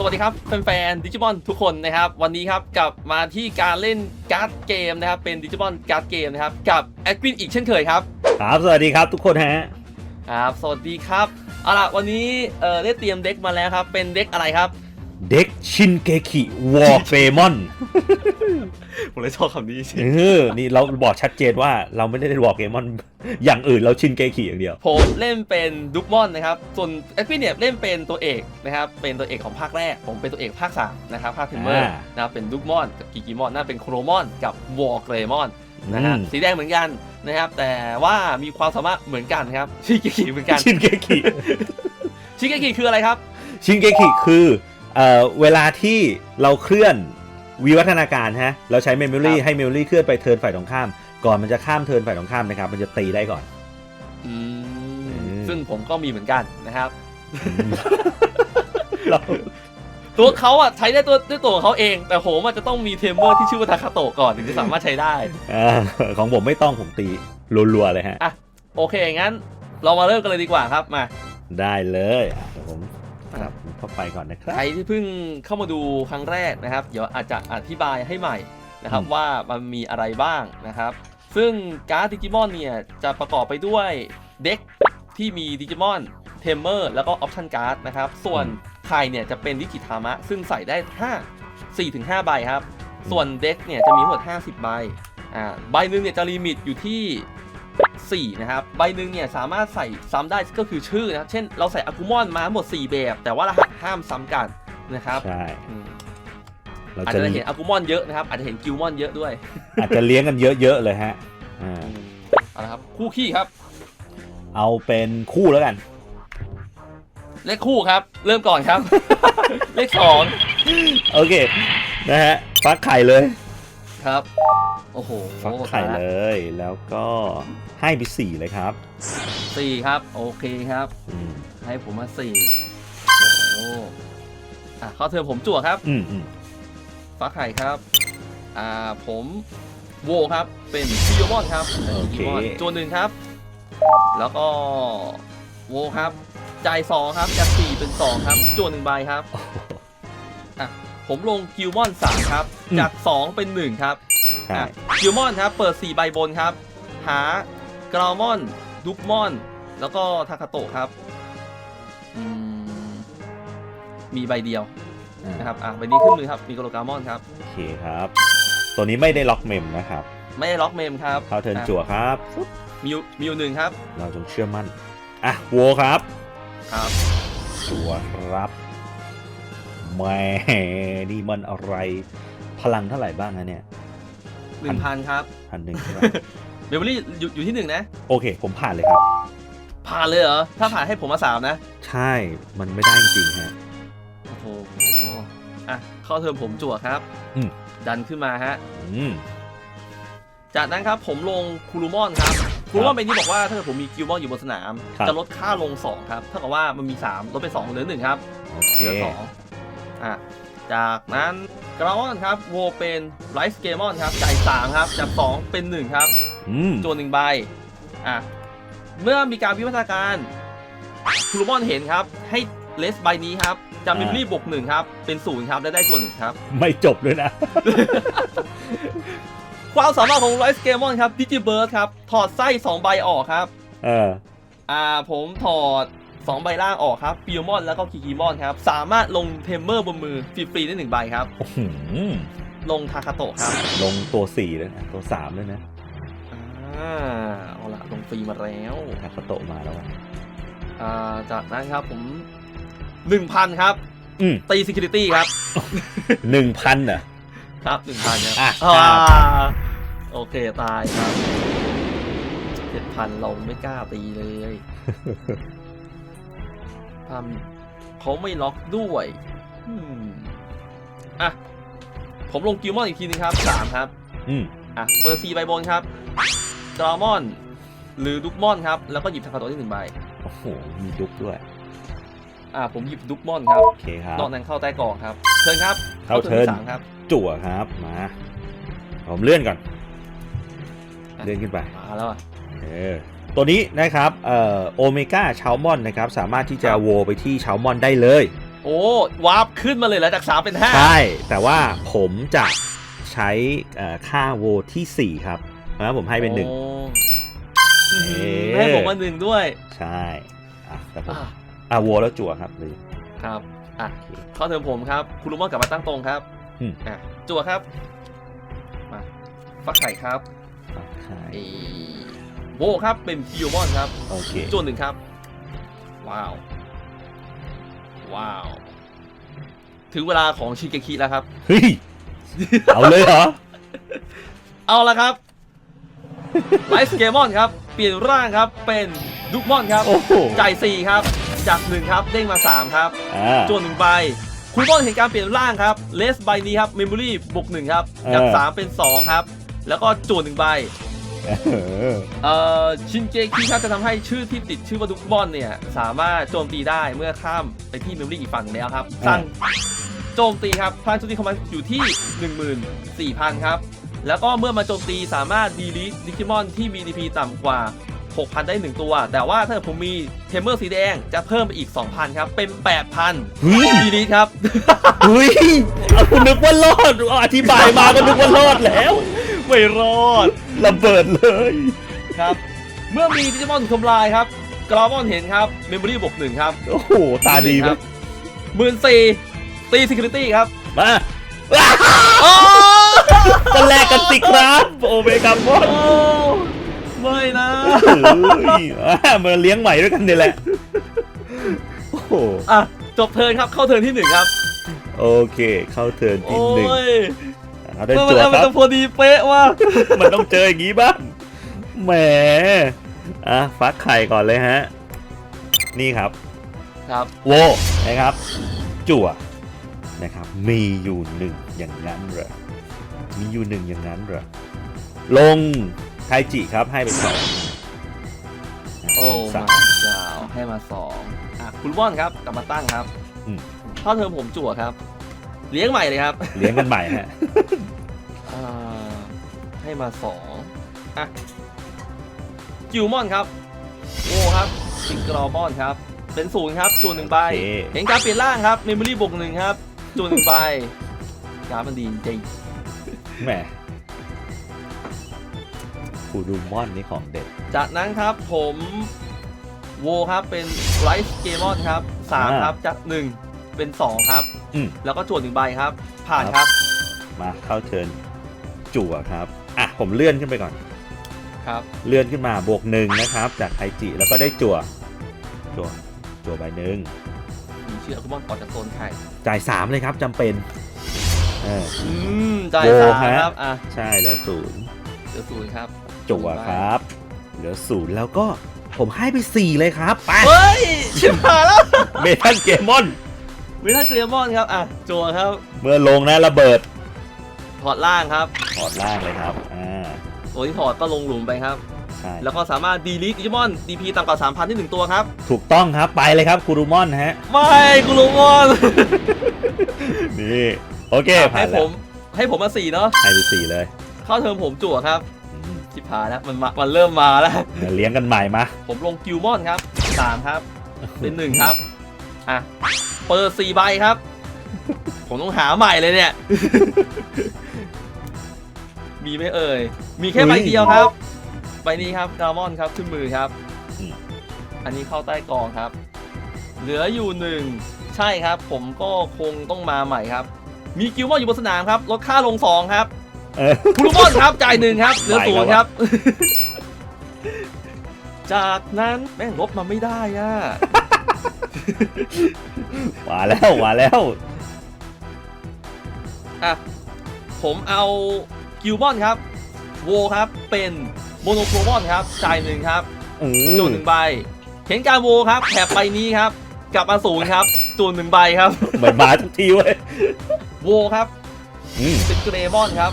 สวัสดีครับแฟนๆดิจิมอนทุกคนนะครับวันนี้ครับกลับมาที่การเล่นการ์ดเกมนะครับเป็นดิจิมอนการ์ดเกมนะครับกับแอดวินอีกเช่นเคยครับครับ สวัสดีครับทุกคนฮะครับสวัสดีครับเอาล่ะวันนี้เออได้เตรียมเด็กมาแล้วครับเป็นเด็กอะไรครับ เด็กชินเกคิวอร์เฟมอนผมเลยชอบคำนี้สิเออนี่เราบอกชัดเจนว่าเราไม่ได้เล่นวอร์เกมอน อย่างอื่นเราชินเกคิอย่างเดียว ผมเล่นเป็นดุกมอนนะครับ ส่วนแอดวินเนี่ยเล่นเป็นตัวเอกนะครับ เป็นตัวเอกของภาคแรก ผมเป็นตัวเอกภาคสามนะครับ ภาคเทมเมอร์อ่านะครับเป็นดุกมอนกับกิกิมอนน่าเป็นโครมอนกับวอร์เกรมอนนะฮะอืมสีแดงเหมือนกันนะครับ แต่ว่ามีความสามารถเหมือนกันครับ ชิเกกิเหมือนกัน ชินเกคิชิเกกิคืออะไรครับ ชินเกคิคือ เอ่อเวลาที่เราเคลื่อนวิวัฒนาการฮะเราใช้เมมโมรีครับให้เมมโมรีเคลื่อนไปเทิร์นฝ่ายตรงข้าม ก่อนมันจะข้ามเทิร์นฝ่ายตรงข้ามนะครับ มันจะตีได้ก่อนอืมอืมซึ่งผมก็มีเหมือนกันนะครับเราตัวเขาอะใช้ได้ตัวด้วยตัวของเขาเอง แต่ผมอาจจะต้องมีเทมเมอร์ที่ชื่อว่าทาคาโตะก่อนถึงจะสามารถใช้ได้อ่าของผมไม่ต้องผมตีรัวๆเลยฮะอะโอเคงั้น เรามาเริ่มกันเลยดีกว่าครับมา ได้เลย อะเดี๋ยวผมครับเข้าไปก่อนนะครับ ใครที่เพิ่งเข้ามาดูครั้งแรกนะครับ เดี๋ยวอาจจะอธิบายให้ใหม่นะครับอืมว่ามันมีอะไรบ้างนะครับ ซึ่งการ์ดดิจิมอนเนี่ยจะประกอบไปด้วยเด็กที่มีดิจิมอนเทมเมอร์แล้วก็ออปชันการ์ดนะครับ ส่วนไข่เนี่ยจะเป็นดิจิทามะ ซึ่งใส่ได้ 5 4ถึง5ใบครับ ส่วนเด็กเนี่ยจะมีทั้งหมด 50 ใบอ่าใบหนึ่งเนี่ยจะลิมิตอยู่ที่ 4 นะครับ ใบหนึ่งเนี่ยสามารถใส่ซ้ำได้ก็คือชื่อนะครับเช่นเราใส่อากุมอนมาทั้งหมด 4 แบบ แต่ว่ารหัสห้ามซ้ำกันนะครับใช่อืมเราอาจจะจะเห็นอากุมอนเยอะนะครับ อาจจะเห็นกิลมอนเยอะด้วย อาจจะเลี้ยงกันเยอะๆเลยฮะอ่าเอาละครับคู่ขี้ครับ เอาเป็นคู่แล้วกัน เลขคู่ครับ เริ่มก่อนครับ เลขสองโอเคนะฮะฟักไข่เลยครับ โอ้โหฟักไข่เลยแล้วก็ ให้ไปสี่เลยครับสี่ครับ โอเคครับ อืมให้ผมมาสี่โอ้โหอะข้อเทอมผมจั่วครับอืมอืมฟ้าไข่ครับ อ่าผมโวครับ เป็นซิโยมอนครับโอเคซิโยมอนจวนหนึ่งครับ แล้วก็โวครับจ่ายสองครับจากสี่เป็นสองครับจวนหนึ่งใบครับอะผมลงกิลมอนสามครับจากสองเป็นหนึ่งครับ ใช่ อะกิลมอนครับ เปิดสี่ใบบนครับ หา กราวมอน ดุกมอน แล้วก็ทาคาโตะครับอืมมีใบเดียวอ่านะครับอะใบนี้ขึ้นมือครับมีโกโลกามอนครับ โอเคครับ ตัวนี้ไม่ได้ล็อกเมมนะครับไม่ได้ล็อกเมมครับเข้าเทิร์นอะจั่วครับมิวมิวหนึ่งครับเราจงเชื่อมั่น อะโวครับครับ จั่วครับแหม่นี่มันอะไร พลังเท่าไหร่บ้างนะเนี่ย หนึ่งพันครับพันหนึ่งครับ เบลเบอรี่อยู่อยู่ที่หนึ่งนะ โอเค ผมผ่านเลยครับ ผ่านเลยเหรอ ถ้าผ่านให้ผมมาสามนะ ใช่ มันไม่ได้จริงๆฮะ โอ้โหอะเข้าเทอมผมจั่วครับอืม ดันขึ้นมาฮะ อืม จากนั้นครับผมลงคูรูมอนครับคูรูมอนเป็นที่บอกว่าถ้าเกิดผมมีกิลมอนอยู่บนสนาม ครับ จะลดค่าลง 2 ครับเท่ากับว่ามันมี 3 ลดไป 2 เหลือ 1 ครับ โอเค เหลือ 2 อะ จากนั้นกราวอนครับโวเป็นไรส์เกมอนครับจ่าย3ครับจาก 2 เป็น 1 ครับ อืมจวนหนึ่งใบ อะ เมื่อมีการวิวัฒนาการคูรูมอนเห็นครับ ให้เลสใบนี้ครับจำมิมรี่บวกหนึ่งครับ เป็นศูนย์ครับ และได้จวนหนึ่งครับ ไม่จบด้วยนะ ความสามารถของไรส์เกมอนครับดิจิเบิร์ดครับ ถอดไส้2ใบออกครับ เออ อ่า ผมถอด2ใบล่างออกครับปิโอมอนแล้วก็คิกิมอนครับ สามารถลงเทมเมอร์บนมือฟรีๆได้หนึ่งใบครับโอ้โหลงทาคาโตะครับ ลงตัวสี่เลยนะตัวสามเลยนะอ่า เอาละลงฟรีมาแล้วทาคาโตะมาแล้วอะอ่าจากนั้นครับผม1,000ครับอืมตี security ครับหนึ่งพันอะครับหนึ่งพันครับอะอ่าครับโอเคตายครับเจ็ดพันเราไม่กล้าตีเลยทำเขาไม่ล็อกด้วยอืมอะผมลงกิลมอนอีกทีนึงครับสามครับ อืมอะเปอร์ซีใบบนครับ ดรามอน หรือดุกมอนครับ แล้วก็หยิบทาคาโตะที่หนึ่งใบ โอ้โห มีดุกด้วย อะผมหยิบดุกมอนครับ โอเคครับ นอกนั้นเข้าใต้กล่องครับ เชิญครับเข้าเทิร์นที่สามครับจั่วครับ มาผมเลื่อนก่อนอะเลื่อนขึ้นไป มาแล้วอะเออตัวนี้นะครับเอ่อโอเมก้าชาวมอนนะครับ สามารถที่จะครับโวไปที่ชาวมอนได้เลย โอ้วาร์ปขึ้นมาเลยแล้วจาก3เป็น5ใช่ แต่ว่าผมจะใช้เอ่อค่าโวที่ 4 ครับ นะผมให้เป็นหนึ่งโอ้อื้อหือเอ๊ะให้ผมมาหนึ่งด้วย ใช่อะแต่ผมอะอะโวแล้วจั่วครับลืมครับอะเข้าเทิร์นผมครับ คุณลุงมอนกลับมาตั้งตรงครับอืมอะจั่วครับมาฟักไข่ครับฟักไข่เอโวครับเป็นคิวมอนครับโอเคจั่วหนึ่งครับ ว้าว ว้าว ถึงเวลาของชิเกคิแล้วครับเฮ้ยเอาเลยเหรอ เอาละครับ ไลฟ์เกมอนครับ เปลี่ยนร่างครับเป็นดุกมอนครับโอ้โหจ่าย4ครับ จาก1ครับเด้งมา 3 ครับอ่า จวนหนึ่งใบคุณมอนเห็นการเปลี่ยนร่างครับเลสใบนี้ครับเมมโมรี่บวกหนึ่งครับจากเออ3เป็น2ครับ แล้วก็จวนหนึ่งใบ เออเอ่อชินเกคิครับจะทำให้ชื่อที่ติดชื่อว่าดุกมอนเนี่ย สามารถโจมตีได้เมื่อข้ามไปที่เมมโมรี่อีกฝั่งหนึ่งแล้วครับสั่งโจมตีครับพลังโจมตีของมันอยู่ที่ 14,000 ครับ แล้วก็เมื่อมาโจมตีสามารถดีลิทดิจิมอนที่มี DP ต่ำกว่า 6,000 ได้ 1 ตัว แต่ว่าถ้าผมมีเทมเมอร์สีแดงจะเพิ่มไปอีก 2,000 ครับ เป็น 8,000เฮ้ยดีลิทครับ เฮ้ยเอาคุณนึกว่ารอดอธิบายมาก็นึกว่ารอดแล้ว ไม่รอดระเบิดเลย ครับ เมื่อมีดิจิมอนถูกทำลายครับกรามอนเห็นครับเมมโมรี่บวกหนึ่งครับโอ้โห ตาดีคมารักหมื่นสี่ตีซิคิลิตี้ครับ มา โอ้ จะแลกกันสิครับ โอเมกามอนไม่นะเฮ้ยอะมาเลี้ยงใหม่ด้วยกันเนี่ยแหละ โอ้โหอะจบเทิร์นครับเข้าเทิร์นที่หนึ่งครับ โอเค เข้าเทิร์นโอ้ที่หนึ่งยเขาได้เมื่อจั่วมันคมันรับจะพอดีเป๊ะว่ะมันต้องเจออย่างนี้บ้างแหมอะฟักไข่ก่อนเลยฮะ นี่ครับ ครับโวนะครับ จั่วนะครับ มีอยู่หนึ่งอย่างนั้นเหรอ มีอยู่หนึ่งอย่างนั้นเหรอ ลงไทจิครับให้ไปสองโอ้สามมาเจ้าให้มาสองอะคุณว่อนครับกลับมาตั้งครับอืม เข้าเทิร์นผมจั่วครับ เลี้ยงใหม่เลยครับเลี้ยงกันใหม่ฮะ อ่าให้มาสองอะกิวมอนครับโอ้ครับสิงกรอมอนครับ เป็นศูนย์ครับจวนหนึ่งใบโอเค เห็นการเปลี่ยนร่างครับเมมโมรี่บวกหนึ่งครับจวนหนึ่งใบ การดมันดีจริงแหมคูดูมอนนี่ของเด็ด จากนั้นครับผมโวครับเป็นไรส์เกมอนครับสามอ่าครับจากหนึ่งเป็นสองครับ อืม แล้วก็จวนหนึ่งใบครับ ผ่านคครัรับบมาเข้าเทิร์นจั่วครับ อะ ผมเลื่อนขึ้นไปก่อน ครับ เลื่อนขึ้นมาบวกหนึ่งนะครับ จากไทจิแล้วก็ได้จั่ว จั่วจั่วใบหนึ่งมีชื่ออัลกุมอนออกจากโซนไข่จ่ายสามเลยครับจำเป็น เออ อืมจ่ายโวสามฮะ ครับอะใช่เหลือศูนย์เดี๋ยวศูนย์ครับจั่วครับ เหลือศูนย์แล้วก็ผมให้ไปสี่เลยครับไปเฮ้ย ชิบหายแล้วเมทัลเกมอน วิทัลเกรมอนครับอะจัวครับ เมื่อลงนะระเบิดถอดล่างครับ ถอดล่างเลยครับอ่าตัวที่ถอดก็ลงหลุมไปครับ ใช่แล้วก็สามารถดีลิทดิจิมอน DP ต่ำกว่า3,000ที่1ตัวครับ ถูกต้องครับไปเลยครับคูรูมอนฮะ ไม่กูลงมอนนี่ โอเคผ่าให้นผแล้วมให้ผมมาสี่เนาะให้ไปสี่เลยเข้าเทอมผมจั่วครับอืมชิบหายแล้วมันมามันเริ่มมาแล้ว มาเลี้ยงกันใหม่มาผมลงกิวมอนครับสามครับ เป็นหนึ่งครับ อะ เปิดสี่ใบครับ ผมต้องหาใหม่เลยเนี่ย มีไหมเอ่ย มีแค่ใบเดียวครับ ใบนี้ครับดามอนครับขึ้นมือครับอืมอันนี้เข้าใต้กองครับ เหลืออยู่หนึ่ง ใช่ครับ ผมก็คงต้องมาใหม่ครับ มีกิวมอนอยู่บนสนามครับลดค่าลงสองครับเออ คุรุมอนครับจ่ายหนึ่งครับเหลือไหวศูนย์แล้ววะครับ จากนั้นแม่งลบมาไม่ได้อะมาแล้วมาแล้วอะ ผมเอากิวมอนครับ โวครับ เป็นโมโนโครมอนครับ จ่ายหนึ่งครับ อืมจูนหนึ่งใบ เห็นการโวครับแถบใบนี้ครับ กลับมาศูนย์ครับจูนหนึ่งใบครับ เหมือนมาทุกทีเว้ยโวครับอืมเป็นเกรมอนครับ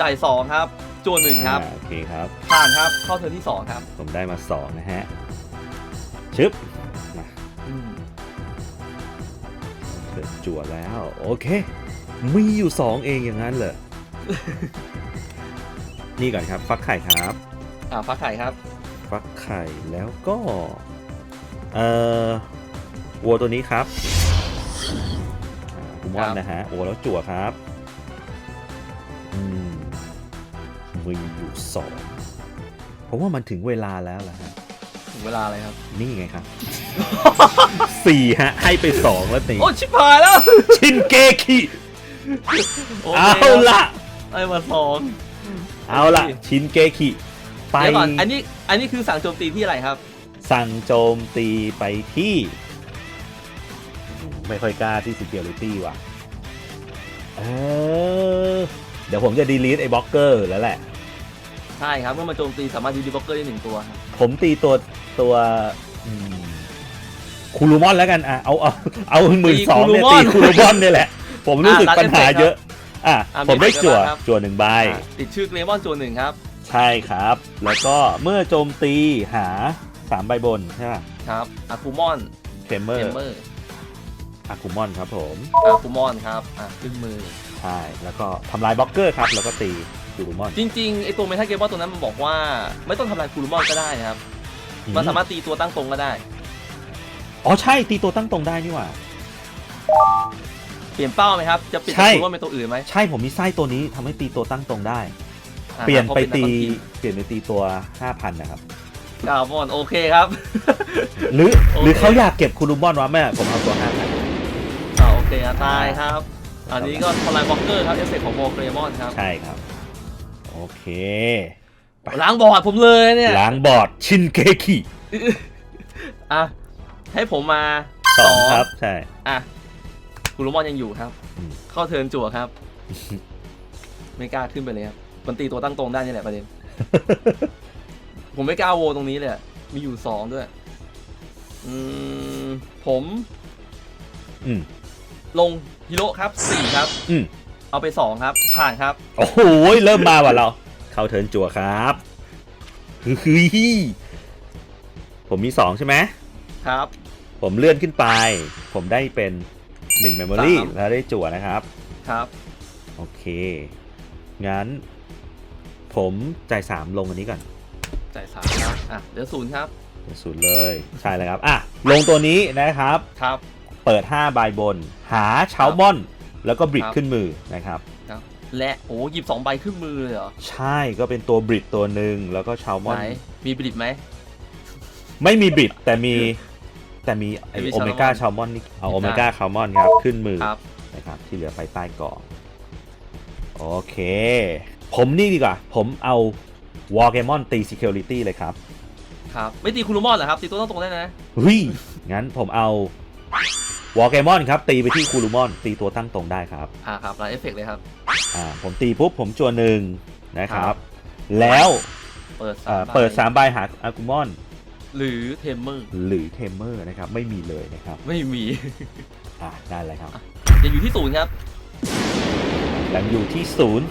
จ่ายสองครับจวนหนึ่งครับ อ่าโอเคครับ ผ่านครับ เข้าเทิร์นที่สองครับผมได้มาสองนะฮะ ชึบมาอืมเถิดจั่วแล้ว โอเค มีอยู่สองเองอย่างนั้นเหรอ นี่ก่อนครับ ฟักไข่ครับ อ่าฟ้าไข่ครับ ฟักไข่แล้วก็ เอ่อวัวตัวนี้ครับคู มอนครับนะฮะ โอ้แล้วจั่วครับ อืมมีอยู่สองผมว่ามันถึงเวลาแล้วล่ะฮะ ถึงเวลาเลยครับ นี่ไงครับ สี่ฮะ ให้ไปสองแล้วตีโอ้ชิบหายแล้ว ชินเกคิโอเคเอาครับละได้มาสองเอาละชินเกคิไปเดี๋ยวก่อนอันนี้อันนี้คือสั่งโจมตีที่อะไรครับ สั่งโจมตีไปที่ ไม่ค่อยกล้าที่ Security ว่ะ เออ เดี๋ยวผมจะ delete ไอ้บล็อกเกอร์แล้วแหละ ใช่ครับ เมื่อมาโจมตีสามารถยูดีบล็อกเกอร์ได้หนึ่งตัวครับผมตีตัวตัวอืมคูลูมอนแล้วกัน อะ เอาเอาเอาหมื่นสองเนี่ยตีคูลูมอนเนี่ยแหละ ผมรู้สึกปัญหาเยอะ อะ ผมได้จั่วจั่วหนึ่งใบอะติดชื่อเกรมอนตัวหนึ่งครับ ใช่ครับ แล้วก็เมื่อโจมตีหาสามใบบนใช่ป่ะครับอาคูมอนเทมเมอเทร์มเม อร์อาคูมอนครับผมอาคูมอนครับอะขึ้นมือ ใช่ แล้วก็ทำลายบล็อกเกอร์ครับ แล้วก็ตีคูลูมอน จริงๆไอตัวเมทัลเกมอนตัวนั้นมันบอกว่า ไม่ต้องทำลายคูลูมอนก็ได้นะครับ มันสามารถตีตัวตั้งตรงก็ได้ อ๋อใช่ตีตัวตั้งตรงได้นี่หว่าเปลี่ยนเป้าไหมครับ จะเปลี่ยนใช่คูลูมอนเป็นตัวอื่นไหมใช่ผมมีไส้ตัวนี้ทำให้ตีตัวตั้งตรงได้อะเปลี่ยนพราะไปนักตีบอลทีมเปลี่ยนไปตีตัว5,000นะครับกาวมอนโอเคครับ หรือโอเคหรือเขาอยากเก็บคูลูมอนวะแม่ผมเอาตัว5,000อ่าโอ เคอะตายครับ อันนี้ก็ทำลายบล็อกเกอร์ครับเอฟเฟกต์ของโมเกรมอนครับ ใช่ครับ โอเคไปล้างบอร์ดผมเลยเนี่ยล้างบอร์ดชินเกคิอะให้ผมมาสองครับใช่อะคูลูมอนยังอยู่ครับอืมเข้าเทิร์นจั่วครับ ไม่กล้าขึ้นไปเลยครับมันตีตัวตั้งตรงได้นี่แหละประเด็นผมไม่กล้าโวตรงนี้เลยอะมีอยู่สองด้วย อืมผม อืม ลงฮีโร่ครับสี่ครับอืมเอาไปสองครับ ผ่านครับ โอ้โหเริ่มมาว่ะเรา เข้าเทิร์นจั่วครับฮึฮึยผมมี2ใช่ไหมครับ ผมเลื่อนขึ้นไป ผมได้เป็น1 Memory สาม แล้วได้จั่วนะครับ ครับ โอเค งั้น ผมจ่าย3ลงอันนี้ก่อนจ่ายสามครับอะเหลือศูนย์ครับเป็นศูนย์เลย ใช่เลยครับ อะ ลงตัวนี้นะครับ ครับ เปิด 5 ใบบน หาเชาบอน แล้วก็บริดครับขึ้นมือนะครับครับ และโอ้หยิบสองใบขึ้นมือเลยเหรอ ใช่ก็เป็นตัวบริดตัวหนึ่งแล้วก็เชาบอน ไหน มีบลิดไหม ไม่มีบริดแต่มีแต่มีไอมีโอเมก้า Salmon แซลมอนนี่เอามีโอเมก้าแซลมอนครับขึ้นมือครับนะครับที่เหลือไปใต้กล่องโอเค ผมนี่ดีกว่า ผมเอาวอลเกมอนตี Security เลยครับ ครับ ไม่ตีคูลูมอนเหรอครับ ตีตัวตั้งตรงได้นะเฮ้ยงั้นผมเอา วอลเกมอนครับ ตีไปที่คูลูมอน ตีตัวตั้งตรงได้ครับอ่าครับแล้วเอฟเฟกต์เลยครับ อ่าผมตีปุ๊บผมจวนหนึ่งนะคครัรับบแล้วเปิดเอ่สาอมใบเปิด3ใบหาอากูมอน หรือเทมเมอร์ หรือเทมเมอร์นะครับ ไม่มีเลยนะครับ ไม่มี อ่าได้เลยครับจะอยู่ที่ศูนย์ครับยังอยู่ที่ศูนย์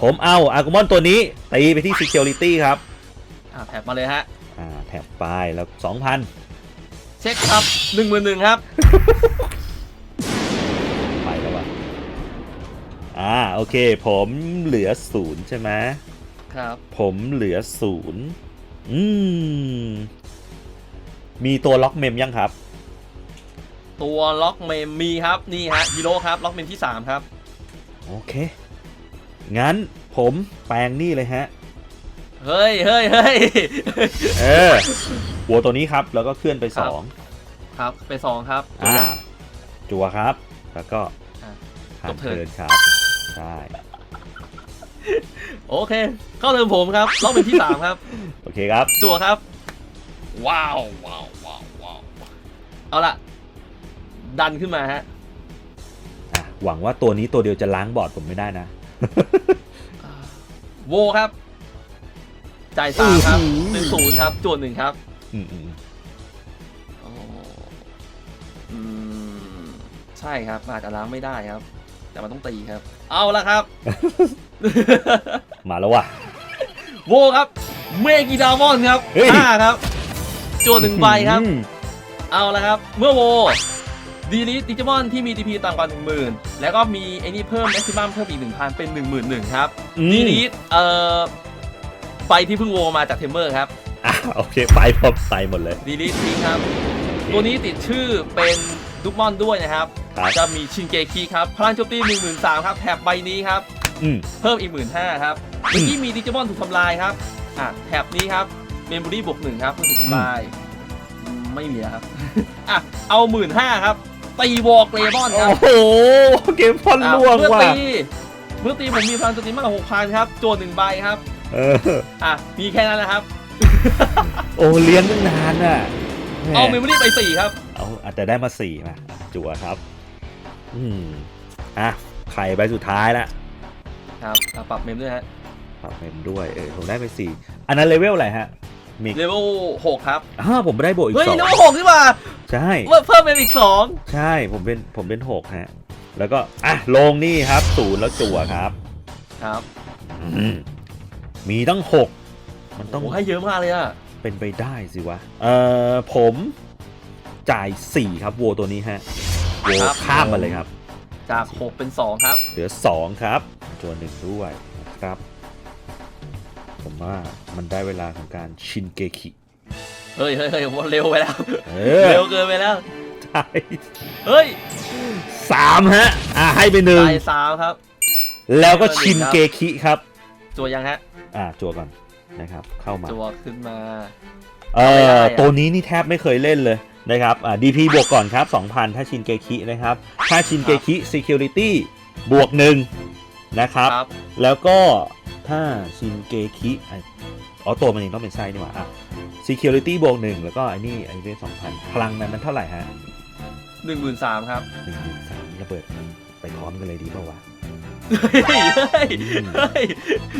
ผมเอาอากูมอนตัวนี้ตีไปที่ Security ครับ อ่าแถบมาเลยฮะ อ่าแถบไปแล้ว2,000 เช็คครับหนึ่งหมื่นหนึ่งครับ ไปแล้ววะอ่าโอเค ผมเหลือศูนย์ใช่ไหมครับผมเหลือศูนย์อืม มีตัวล็อกเมมยังครับ ตัวล็อกเมมมีครับนี่ฮะฮีโร่ครับล็อกเมมที่สามครับ โอเค งั้นผมแปลงนี่เลยฮะ เฮ้ยเฮ้ยเฮ้ยเออ หัวตัวนี้ครับแล้วก็เคลื่อนไปครับสองครับ ไปสองครับตัวอ่าอย่างจัวครับ แล้วก็อะผ่าจนบเทิร์นเทิร์นครับใช่โอเค เข้าเทิร์นผมครับล็อกเมมที่สามครับ โอเคครับ จั่วครับ ว้าวว้าวว้าวว้าวเอาละดันขึ้นมาฮะอะหวังว่าตัวนี้ตัวเดียวจะล้างบอร์ดผมไม่ได้นะโวครับ จ่ายสามครับอื้อหือเป็นศูนย์ครับจวนหนึ่งครับอืมอืมอ๋ออืมใช่ครับ อาจจะล้างไม่ได้ครับ แต่มันต้องตีครับ เอาละครับ มาแล้วว่ะ โวครับ เมกิดามอนครับเฮ้ย ห้าครับจวนหนึ่งใบครับ อืมเอาละครับ เมื่อโวดีลิทดิจิมอนที่มี DP ต่ำกว่า 10,000 แล้วก็มีไอ้นี่เพิ่มแม็กซิมัมเพิ่มอีก 1,000 เป็น 11,000ครับ อืมดีลิทเอ่อ ใบที่เพิ่งโวมาจากเทมเมอร์ครับอะโอเคไปพร้อมใส่หมดเลย ดีลิททิ้งครับโอเคตัวนี้ติดชื่อเป็นดุกมอนด้วยนะครับ ครับ จะมีชินเกคิครับ พลังโจมตี1 3 0 0 0ครับแถบใบนี้ครับ อืม เพิ่มอีก 1 5 0 0 0ครับอืเมื่อมกี้มีดิจิมอนถูกทำลายครับ อะแถบนี้ครับ เมมโมรี่บวกหนึ่งครับเพิ่งถูกทำลายอืมไม่มีแล้วครับ อะ เอาหมื่นห้าครับ ตีวอลเกรบอนครับ โอ้โหเกมพอนอะล่วงเมื่อว่ะตีเมื่อตีผมมีพลังโจมตีมากกว่าหกพันครับ โจทย์หนึ่งใบครับ เออ อะ มีแค่นั้นแหละครับ โอ้เลี้ยงตั้งนานอะแหเอาเมมโมรี่ไปสี่ครับ เอาอาจจะได้มาสี่มาจั่วครับ อืมอะไข่ใบสุดท้ายละครับอะปรับเมมด้วยฮะปรับเมมด้วยเออผมได้ไปสี่อันนั้นเลเวลอะไรฮะมีเลเวลหกครับ อ้าวผมได้โบวกอีกเฮ้ยสองเลเวลหกนี่หว่าใช่ เพิ่มเพิ่มเป็นอีกสองใช่ผมเป็นผมเป็นหกฮะ แล้วก็ อะ ลงนี่ครับศูนย์แล้วจั่วครับ ครับ อืม มีตั้งหกมันต้องโอ้ให้เยอะมากเลยอะเป็นไปได้สิวะ เอ่อ ผมจ่ายสี่ครับวัวตัวนี้ฮะวัวครับข้ามมาเลยครับ จากหกเป็นสองครับ เหลือสองครับตัวหนึ่งด้วยนะครับ ผมว่ามันได้เวลาของการชินเกคิเฮ้ยเฮ้ยเฮ้ยเร็วไปแล้วเออเร็วเกินไปแล้วใช่เฮ้ยสามฮะอะให้ไปหนึ่งตายสามครับ แล้วก็ชินเกคิครับ จัวยังฮะ อะจัวก่อนนะครับ เข้ามาจัวขึ้นมา เอไม่ได้ออะ ตัวนี้นี่แทบไม่เคยเล่นเลยนะครับอ่า DP บวกก่อนครับ 2,000 ถ้าชินเกคินะครับ ถ้าชินเกคิ Security บวกหนึ่งนะครับ ครับ แล้วก็ถ้าชินเกคิอะอ๋อตัวมันเองต้องเป็นไส้นี่หว่าอะ Security บวกหนึ่งแล้วก็ไอ้นี่ไอ้เรื่องสองพันพลังนั้นมันเท่าไหร่ฮะหนึ่งหมื่นสามครับ หนึ่งหมื่นสามระเบิดไปพร้อมกันเลยดีเปล่าวะ เฮ้ยเฮ้ยเฮ้ย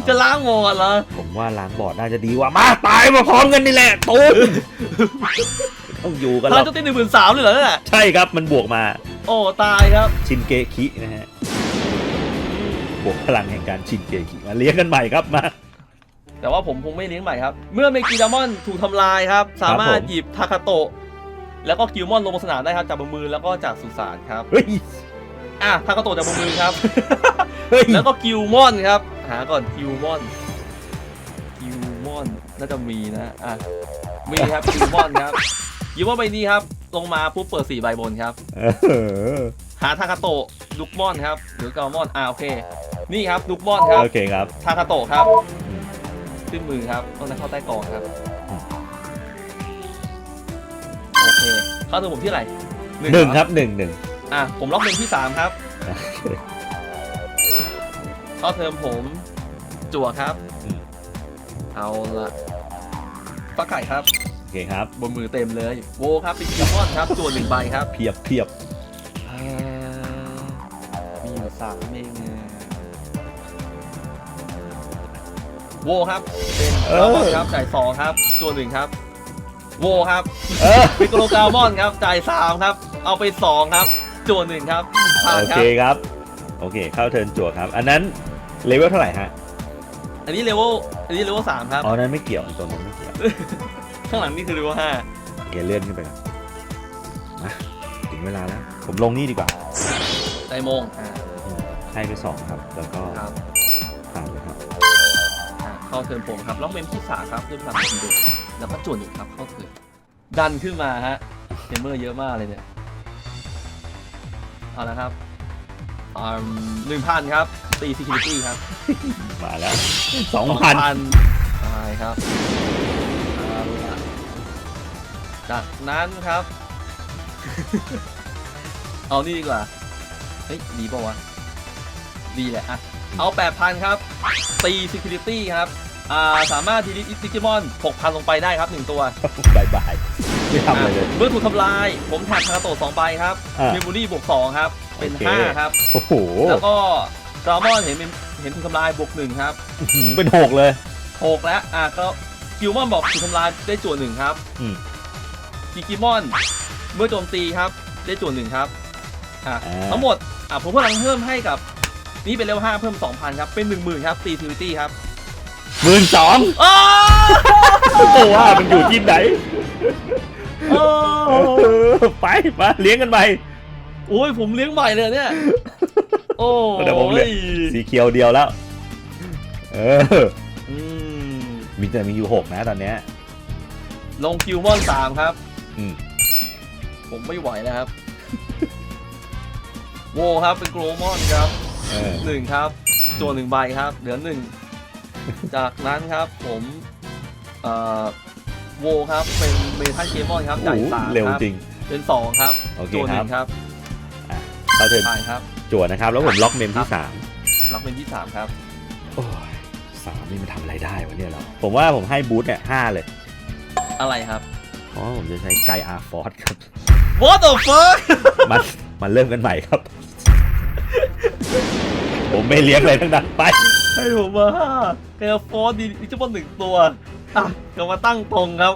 จะล้างโมกันเหรอผมว่าล้างบอร์ดน่าจะดีกว่ามาตายมาพร้อมกันนี่แหละตูมต้องอยู่กันพแล้ลังวโจมตีหนึ่งหมื่นสามเลยเหรอเนี่ยใช่ครับมันบวกมาโอ้ตายครับ ชินเกคินะฮะบวกพลังแห่งการชินเกคิมาเลี้ยงกันใหม่ครับมา แต่ว่าผมคงไม่เลี้ยงใหม่ครับ เมื่อเมกิดามอนถูกทำลายครับ สามารถผมหยิบทาคาโตะแล้วก็กิลมอนลงบนสนามได้ครับจากบนมือแล้วก็จากสุสานครับ เฮ้ย อะทาคาโตะจากบนมือครับ เฮ้ย แล้วก็กิลมอนครับ หาก่อนกิลมอนกิลมอนน่าจะมีนะอะมีครับกิลมอนครับกิลมอนใบนี้ครับ ลงมาปุ๊บเปิดสี่ใบบนครับ เออหาทาคาโตะดุกมอนครับ หรือกามอนอ่าโอเค นี่ครับดุกมอนครับโอเคครับ ทาคาโตะครับอืมขึ้นมือครับต้องนั้นเข้าใต้กองครับอืมโอเคเข้าถึงผมที่ไหนหนึ่งครับหนึ่งหนึ่ง อะ ผมล็อกเป็นที่สามครับเข้าเทอมผม จั่วครับ อืม เอาละปลาไก่ครับ โอเคครับ บนมือเต็มเลย โวครับเป็นคิวมอนครับ จั่วหนึ่งใบครับเพียบเพียบอ่ามีอยู่สามเองอะโวครับ เป็นกามอนครับจ่ายสองครับ จั่วหนึ่งครับ โวครับ เออปิโกโลกามอนครับ จ่ายสามครับ เอาไปสองครับ จั่วหนึ่งครับผ่านโอครัเคบครับ โอเค เข้าเทิร์นจั่วครับ อันนั้นเลเวลเท่าไหร่ฮะ อันนี้เลเวลอันนี้เลเวลสามครับ อ๋อ นั้นไม่เกี่ยวตัวนั้นไม่เกี่ยว ข้างหลังนี่คือเลเวลห้าโอเค เลื่อนขึ้นไปครับมาถึงเวลาแล้ว ผมลงนี่ดีกว่า ไดโมงอ่าอืมให้ไปสองครับ แล้วก็ครับผ่านเลยครับ อ่าเข้าเทิร์นผมครับล็อกเมมที่สามครับด้วยพลังทีเดียวแล้วก็จวนอีกครับเข้าเทิร์นดันขึ้นมาฮะเกมเมอร์เยอะมากเลยเนี่ย เอาละครับอ่าหนึ่งพันครับตี security ครับมาแล้วสองพันใช่ครับเอาละจากนั้นครับ เอานี่ดีกว่า เฮ้ย ดีป่าวะ ดีแหละอะเอา 8,000 ครับ ตี security ครับ อ่า สามารถทีดิดิจิมอน 6,000 ลงไปได้ครับ 1 ตัว บายบาย ไม่ทำอะไรเลยอะเมื่อถูกทำลาย ผมแถบคาราโตะ2ใบครับอะ เมมโมรี่บวก2ครับ เป็นโอเค5ครับ โอ้โหแล้วก็ดรามอนเห็นเป็นเห็นถูกทำลายบวก1ครับอื้อหือเป็นหกเลย6แล้วอะก็กิลมอนบอกถูกทำลายได้จวนหนึ่งครับอืม กิกิมอน เมื่อโจมตีครับ ได้จวนหนึ่งครับอะอ่า ทั้งหมดอะผมกำลังเพิ่มให้กับ นี่เป็นเลเวล5เพิ่ม2,000ครับ เป็น10,000ครับตีทิวิตี้ครับหมื่นสองอ้าตัวว่ามันอยู่ที่ไหนโอ้ เออไปมาเลี้ยงกันไปโอ้ยผมเลี้ยงใหม่เลยเนี่ย โอ้เดี๋ยวผมเลี้ยงสีเขียวเดียวแล้ว เอออืมมีแต่มีอยู่หกนะตอนเนี้ยลงคิวมอน3ครับอืมผมไม่ไหวแล้วครับ โวครับเป็นโกลมอนครับเออหนึ่งครับจวนหนึ่งใบครับ เหลือหนึ่ง จากนั้นครับผม เอ่อ โวครับเป็นเมทัลเกมอนครับโอ้จ่ายโหสามเร็วครับจริงเป็นสองครับโอเคจวนหครันึ่บงครับอะเข้าเทิร์นผ่านครับจั่วนะครับ แล้วผมล็อกเมมครัที่บสามรับเป็นที่สามครับโอ้ยสามนี่มันทำอะไรได้วะเนี่ยเรา ผมว่าผมให้บูธเนี่ยห้าเลย อะไรครับเพราะว่าผมจะใช้ไกอาร์ฟอร์ครับ What the fuck มันมันเริ่มกันใหม่ครับ ผมไม่เลี้ยงอะไรทั้งนั้นไปให้ผมมาห้าแกฟอร์ดีดิจิมอนหนึ่งตัว อะก็มาตั้งตรงครับ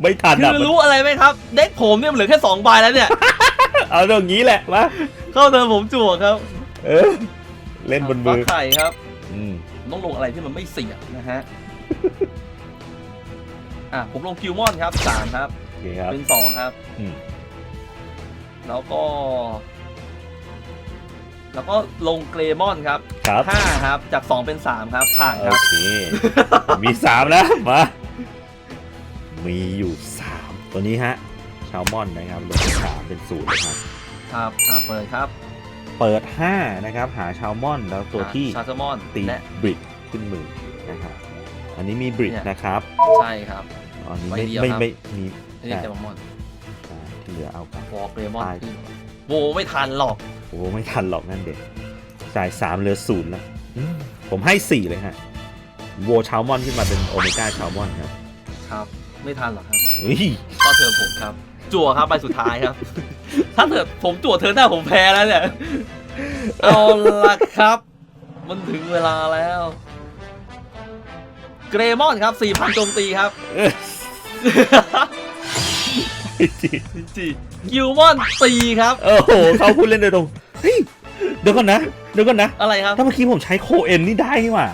ไม่ทันคือะอมันรู้อะไรไหมครับ เด็กผมเนี่ยมันเหลือแค่สองใบแล้วเนี่ย เอาตรงนี้แหละมาเข้าเดินผมจั่วครับเออ เล่นบนมืฟ้าอไข่ครับ อืมผมต้องลงอะไรที่มันไม่เสี่ยงนะฮะ อะผมลงคิวมอนครับสามครับ โอเคครับ เป็นสองครับ อืม แล้วก็ แล้วก็ลงเกรมอนครับครับห้าครับ จากสองเป็นสามครับ ผ่านโอครับ เค มีสามแล้วมา มีอยู่สามตัวนี้ฮะชาวมอนนะครับลงสามเป็นศูนย์นะครับ ครับอะเปิดครับเปิดห้านะครับ หาชาวมอนแล้วตัวที่ชาร์จมอนตีและ บริดขึ้นมือนะครับ อันนี้มีบริดเนี่ย นะครับใช่ครับ อันนี้ใบไม่เดียวไม่ครับ ไม่มีนี่เกรมอนอ่าที่เหลือเอากลับวอลเกรมอนตาย ขึ้นโวไม่ทันหรอก โอ้ไม่ทันหรอกนั่นเด็กจ่ายสามเหลือศูนย์แล้วอืมผมให้สี่เลยฮะโวชาวมอนขึ้นมาเป็นโอเมก้าชาวมอนครับครับ ไม่ทันหรอกครับเฮ้ยก็เทิร์นผมครับ จั่วครับใบสุดท้ายครับ ถ้าเกิดผมจั่วเทิร์นหน้าผมแพ้แล้วเนี่ยเอาละครับ มันถึงเวลาแล้ว เกรมอนครับ4,000โจมตีครับเอ้ยจริงจีกิวมอนตีครับ โอ้โหเขาพูดเล่นโดยตรง เฮ้ยเดี๋ยวก่อนนะเดี๋ยวก่อนนะอะไรครับ ถ้าเมื่อกี้ผมใช้โคเอ็นนี่ได้นี่หว่า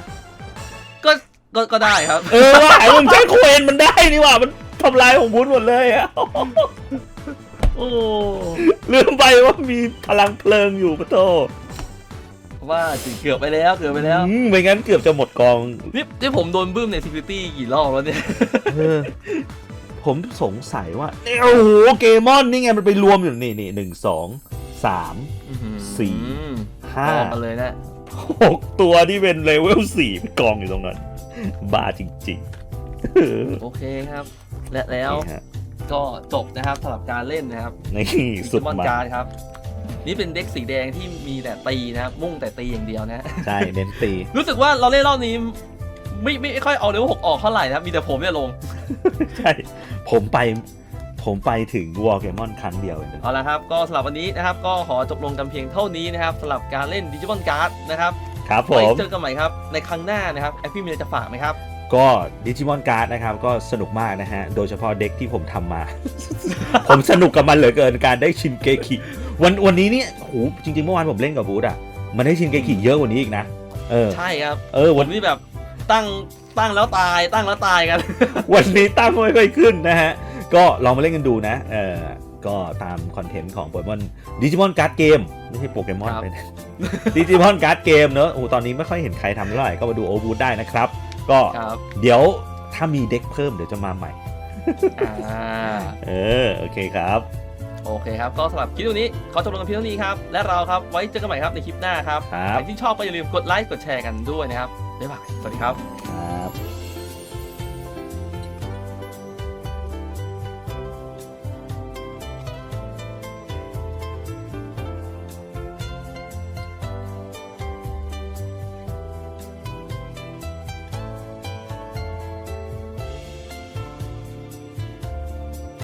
ก็ก็ก็ได้ครับ เออว่าผมใช้โคเอ็นมันได้นี่หว่ามันทำลายของบุญหมดเลยอะโอ้ลืมไปว่ามีพลังเพลิงอยู่ปะโตว่าจริงเกือบไปแล้วเกือบไปแล้วอืมไม่งั้นเกือบจะหมดกอง นี่ที่ผมโดนบึ้มใน Security กี่รอบแล้วเนี่ย เออ ผมสงสัยว่าเอ้ยโอ้โหเกมอนนี่ไงมันไปรวมอยู่นี่นี่หนึ่งสองสามสี่ห้าต่อกันเลยนะหกตัวที่เป็นเลเวลสี่ไปกองอยู่ตรงนั้น บ้าจริงๆเออโอเคครับ และแล้วนี่ฮะก็จบนะครับสำหรับการเล่นนะครับนี่สุดมอนมาการดครับ นี่เป็นเด็กสีแดงที่มีแต่ตีนะครับ มุ่งแต่ตีอย่างเดียวนะใช่เน้นตี รู้สึกว่าเราเล่นรอบนี้ไม่ไม่ไม่ค่อยเอาเลเวลหกออกเท่าไหร่นะครับมีแต่ผมเนี่ยลง ใช่ ผมไปผมไปถึงวอลเกมอนครั้งเดียวเองนะเอาละครับ ก็สำหรับวันนี้นะครับ ก็ขอจบลงกันเพียงเท่านี้นะครับสำหรับการเล่นดิจิ m อนการ์ดนะครับครับผไว้มเจอกันใหม่ครับ ในครั้งหน้านะครับแอปพี่มีอะไรจะฝากไหมครับ ก็ดิจิมอนการ์ดนะครับ ก็สนุกมากนะฮะ โดยเฉพาะเด็กที่ผมทำมา ผมสนุกกับมันเหลือเกินการได้ชินเกคิวันวันนี้เนี่ยโหจริงๆ เมื่อวานผมเล่นกับบูธอะ มันได้ชินเกคิเยอะกว่านี้อีกนะเออใช่ครับ เออวัวันนนี้แบบตั้ง ตั้งแล้วตายตั้งแล้วตายกัน วันนี้ตั้งไม่ค่อยขึ้นนะฮะ ก็ลองมาเล่นกันดูนะ เออก็ตามคอนเทนต์ของโปเกมอนดิจิมอนการ์ดเกมไม่ใช่โปเกมอนครับ ไปนะดิจิมอนการ์ดเกมเนอะโอ้โหตอนนี้ไม่ค่อยเห็นใครทำเท่าไหร่ก็มาดูโอบูธได้นะครับ ก็ครับ เดี๋ยวถ้ามีเด็กเพิ่มเดี๋ยวจะมาใหม่ อ่า เออ โอเคครับ โอเคครับ ก็สำหรับคลิปนี้ขอจบลงกันเพียงเท่านี้ครับ และเราครับ ไว้เจอกันใหม่ครับในคลิปหน้าครับครับ ใครที่ชอบก็อย่าลืมกดไลค์ กดแชร์กันด้วยนะครับ บ๊ายบาย สวัสดีครับ ครับ